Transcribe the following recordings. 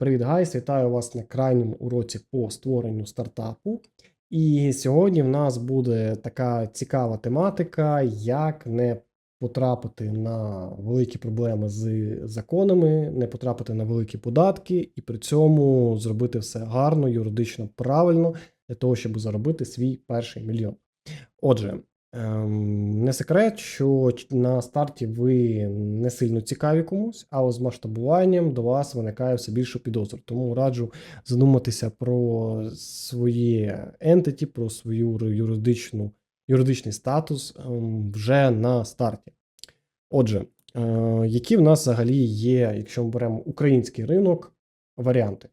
Привіт, гайс! Вітаю вас на крайньому уроці по створенню стартапу. І сьогодні в нас буде така цікава тематика, як не потрапити на великі проблеми з законами, не потрапити на великі податки і при цьому зробити все гарно, юридично правильно для того, щоб заробити свій перший мільйон. Отже, не секрет, що на старті ви не сильно цікаві комусь, але з масштабуванням до вас виникає все більше підозр. Тому раджу задуматися про своє entity, про свою юридичну, юридичний статус ем, вже на старті. Отже, е, які в нас взагалі є, якщо ми беремо український ринок, варіанти?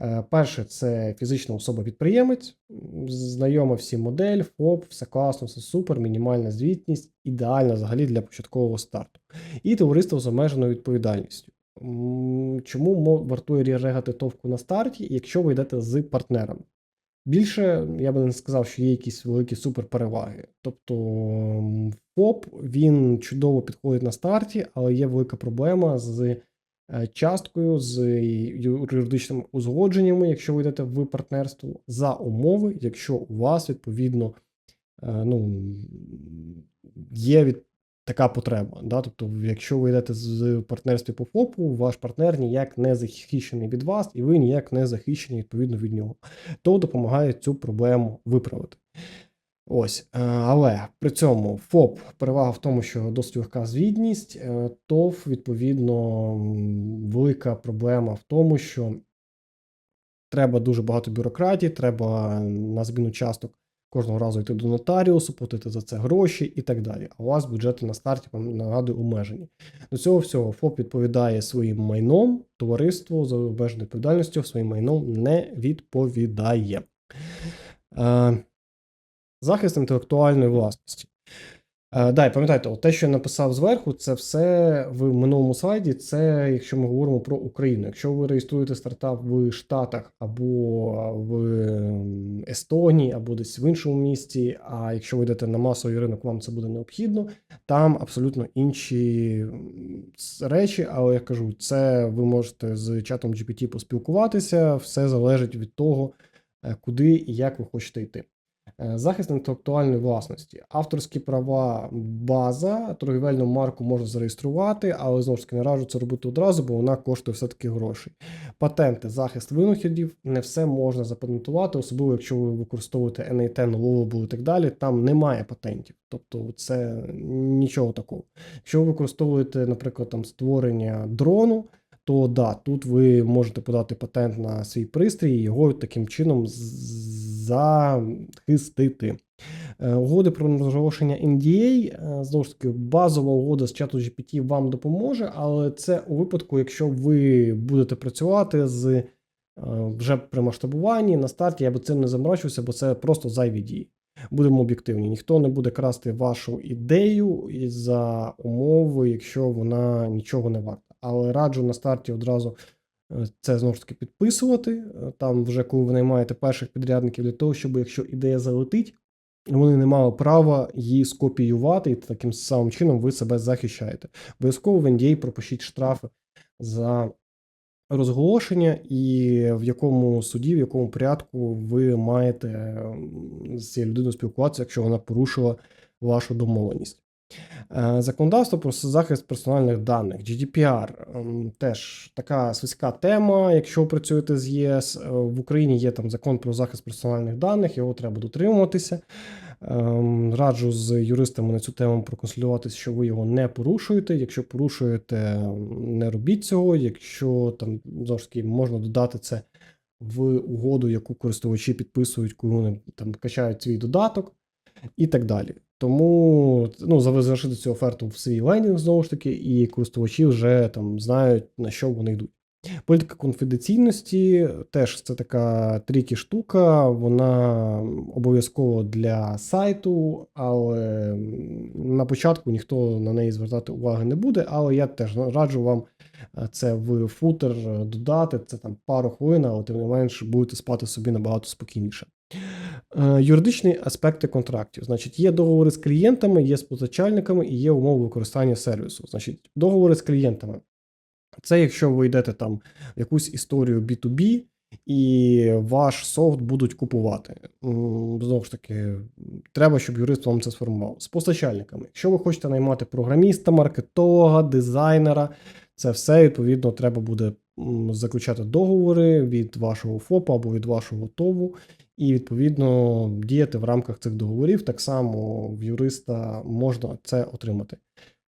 Е, Перше, це фізична особа-підприємець, знайома всі модель, ФОП, все класно, все супер, мінімальна звітність, ідеальна взагалі для початкового старту. І товариство з обмеженою відповідальністю. Чому вартує регати товку на старті, якщо ви йдете з партнерами? Більше я би не сказав, що є якісь великі суперпереваги. Тобто ФОП він чудово підходить на старті, але є велика проблема з часткою, з юридичними узгодженнями, якщо ви йдете в партнерство, за умови, якщо у вас відповідно е, ну, є від така потреба. Да? Тобто, якщо ви йдете з партнерстві по ФОПу, ваш партнер ніяк не захищений від вас, і ви ніяк не захищені відповідно від нього, то допомагає цю проблему виправити. Ось, е, але при цьому ФОП перевага в тому, що досить легка звітність, е, ТОВ, відповідно, велика проблема в тому, що треба дуже багато бюрократії, треба на зміну часток кожного разу йти до нотаріусу, платити за це гроші і так далі. А у вас бюджети на старті, нагадую, обмежені. До цього всього ФОП відповідає своїм майном, товариство з обмеженою відповідальністю своїм майном не відповідає. Захист інтелектуальної власності. Е, да, і пам'ятайте, те, що я написав зверху, це все в минулому слайді. Це якщо ми говоримо про Україну. Якщо ви реєструєте стартап в Штатах або в Естонії, або десь в іншому місті. А якщо ви йдете на масовий ринок, вам це буде необхідно. Там абсолютно інші речі, але я кажу, це ви можете з чатом GPT поспілкуватися. Все залежить від того, е, куди і як ви хочете йти. Е, Захист інтелектуальної власності, авторські права, база, торгівельну марку можна зареєструвати, але знову ж таки не раджу це робити одразу, бо вона коштує все-таки грошей. Патенти, захист винахідів, не все можна запатентувати, особливо якщо ви використовуєте NIT, Lovable і так далі, там немає патентів. Тобто це нічого такого. Якщо ви використовуєте, наприклад, там створення дрону, то да, тут ви можете подати патент на свій пристрій і його таким чином захистити. Е, Угоди про розголошення NDA, е, знову ж таки, базова угода з чату GPT вам допоможе, але це у випадку, якщо ви будете працювати з е, вже при масштабуванні на старті, я би цим не заморачувався, бо це просто зайві дії. Будемо об'єктивні. Ніхто не буде красти вашу ідею за умови, якщо вона нічого не варта. Але раджу на старті одразу е, це знову ж таки підписувати. е, Там, вже коли ви наймаєте перших підрядників для того, щоб якщо ідея залетить, вони не мали права її скопіювати, і таким самим чином ви себе захищаєте. Обов'язково в NDA пропишіть штрафи за розголошення, і в якому суді, в якому порядку ви маєте з цією людиною спілкуватися, якщо вона порушила вашу домовленість. Е, Законодавство про захист персональних даних GDPR ем, теж така свиська тема. Якщо ви працюєте з ЄС, Е, в Україні є там закон про захист персональних даних, його треба дотримуватися. Ем, Раджу з юристами на цю тему проконсультуватися, що ви його не порушуєте. Якщо порушуєте, не робіть цього. Якщо там таки можна додати це в угоду, яку користувачі підписують, коли вони там качають свій додаток і так далі. Тому ну, завершити цю оферту в свій лендінг знову ж таки, і користувачі вже там знають на що вони йдуть. Політика конфіденційності теж це така трікі штука, вона обов'язково для сайту, але на початку ніхто на неї звертати уваги не буде. Але я теж раджу вам е, це в футер додати. Це там пару хвилин, але тим не менш будете спати собі набагато спокійніше. Е, Юридичні аспекти контрактів. Значить, є договори з клієнтами, є з позичальниками і є умови використання сервісу. Значить, договори з клієнтами. Це якщо ви йдете там в якусь історію B2B, і ваш софт будуть купувати. Знову ж таки, треба, щоб юрист вам це сформував. З постачальниками. Якщо ви хочете наймати програміста, маркетолога, дизайнера, це все відповідно треба буде заключати договори від вашого ФОПа або від вашого ТОВу, і відповідно діяти в рамках цих договорів. Так само в юриста можна це отримати.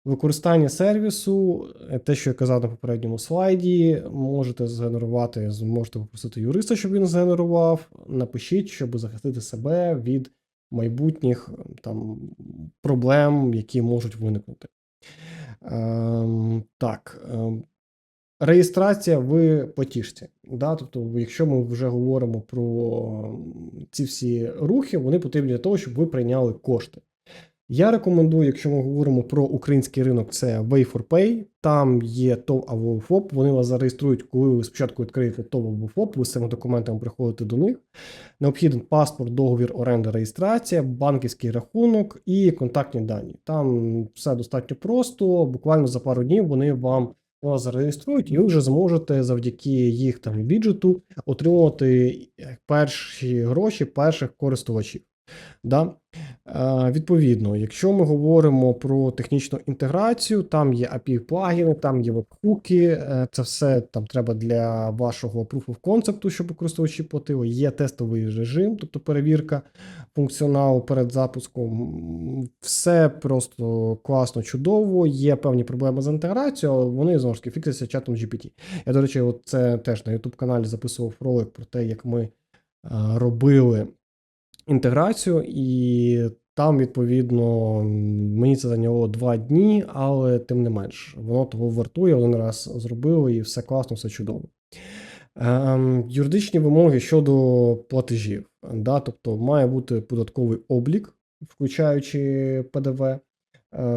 Використання сервісу, те, що я казав на попередньому слайді, можете згенерувати, зможете попросити юриста, щоб він згенерував. Напишіть, щоб захистити себе від майбутніх там проблем, які можуть виникнути. Ем, так. Ем, Реєстрація в потішці. Да? Тобто, якщо ми вже говоримо про ці всі рухи, вони потрібні для того, щоб ви прийняли кошти. Я рекомендую, якщо ми говоримо про український ринок, це Way4Pay. Там є ТОВ або ФОП. Вони вас зареєструють, коли ви спочатку відкриєте ТОВ або ФОП, ви з цими документами приходите до них. Необхідний паспорт, договір оренди, реєстрація, банківський рахунок і контактні дані. Там все достатньо просто. Буквально за пару днів вони вам вас зареєструють, і ви вже зможете завдяки їх там віджиту отримувати перші гроші перших користувачів. Да? Е, відповідно, якщо ми говоримо про технічну інтеграцію, там є API плагіни, там є веб-хуки, е, це все там треба для вашого proof of concept, щоб користувачі платили. Є тестовий режим, тобто перевірка функціоналу перед запуском. Все просто класно, чудово. Є певні проблеми з інтеграцією, але вони знову ж таки фіксуються чатом GPT. Я, до речі, от це теж на YouTube каналі записував ролик про те, як ми е, робили інтеграцію, і там, відповідно, мені це зайняло два дні, але тим не менш, воно того вартує. Один раз зробили, і все класно, все чудово. Ем, юридичні вимоги щодо платежів. Да? Тобто має бути податковий облік, включаючи ПДВ, е,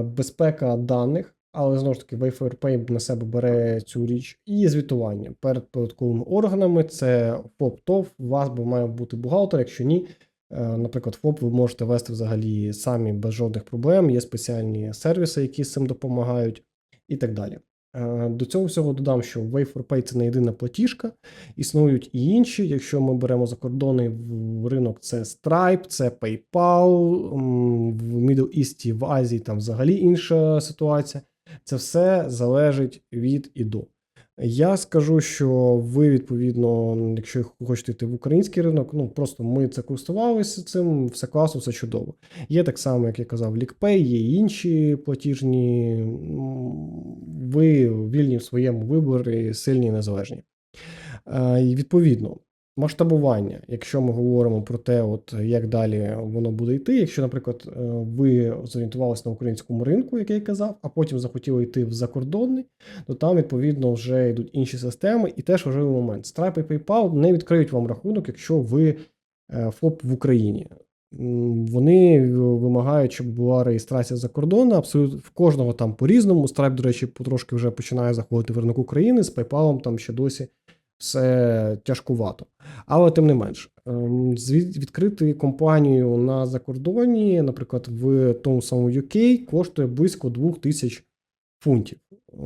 безпека даних. Але знову ж таки, Wayfair на себе бере цю річ і звітування перед податковими органами. Це ФОП ТОВ, у вас би має бути бухгалтер, якщо ні, Наприклад, ФОП ви можете вести взагалі самі без жодних проблем. Є спеціальні сервіси, які з цим допомагають, і так далі. Е, До цього всього додам, що Way4Pay це не єдина платіжка, існують і інші. Якщо ми беремо закордонний ринок, це Stripe, це PayPal, в Middle East, в Азії там взагалі інша ситуація. Це все залежить від і до. Я скажу, що ви, відповідно, якщо хочете йти в український ринок, ну просто ми це користувалися цим, все класно, все чудово. Є так само, як я казав, LickPay, є інші платіжні. Ви вільні в своєму виборі, сильні і незалежні. Е, І відповідно, масштабування, якщо ми говоримо про те, от як далі воно буде йти. Якщо, наприклад, е, ви зорієнтувалися на українському ринку, як я і казав, а потім захотіли йти в закордонний, то там відповідно вже йдуть інші системи, і теж важливий момент. Stripe і PayPal не відкриють вам рахунок, якщо ви е, ФОП в Україні. Вони вимагають, щоб була реєстрація за кордону. Абсолютно в кожного там по-різному. Stripe, до речі, потрошки вже починає заходити в ринок України. З PayPal там ще досі все тяжкувато. Але тим не менш, ем, відкрити компанію на закордоні, наприклад, в тому самому UK, коштує близько 2000 фунтів.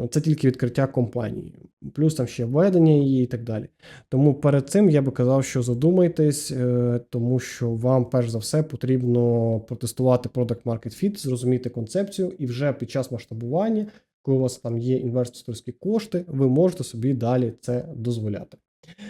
Це тільки відкриття компанії, плюс там ще введення її і так далі. Тому перед цим я би казав, що задумайтесь, е, тому що вам перш за все потрібно протестувати Product Market Fit, зрозуміти концепцію, і вже під час масштабування, коли у вас там є інвесторські кошти, ви можете собі далі це дозволяти.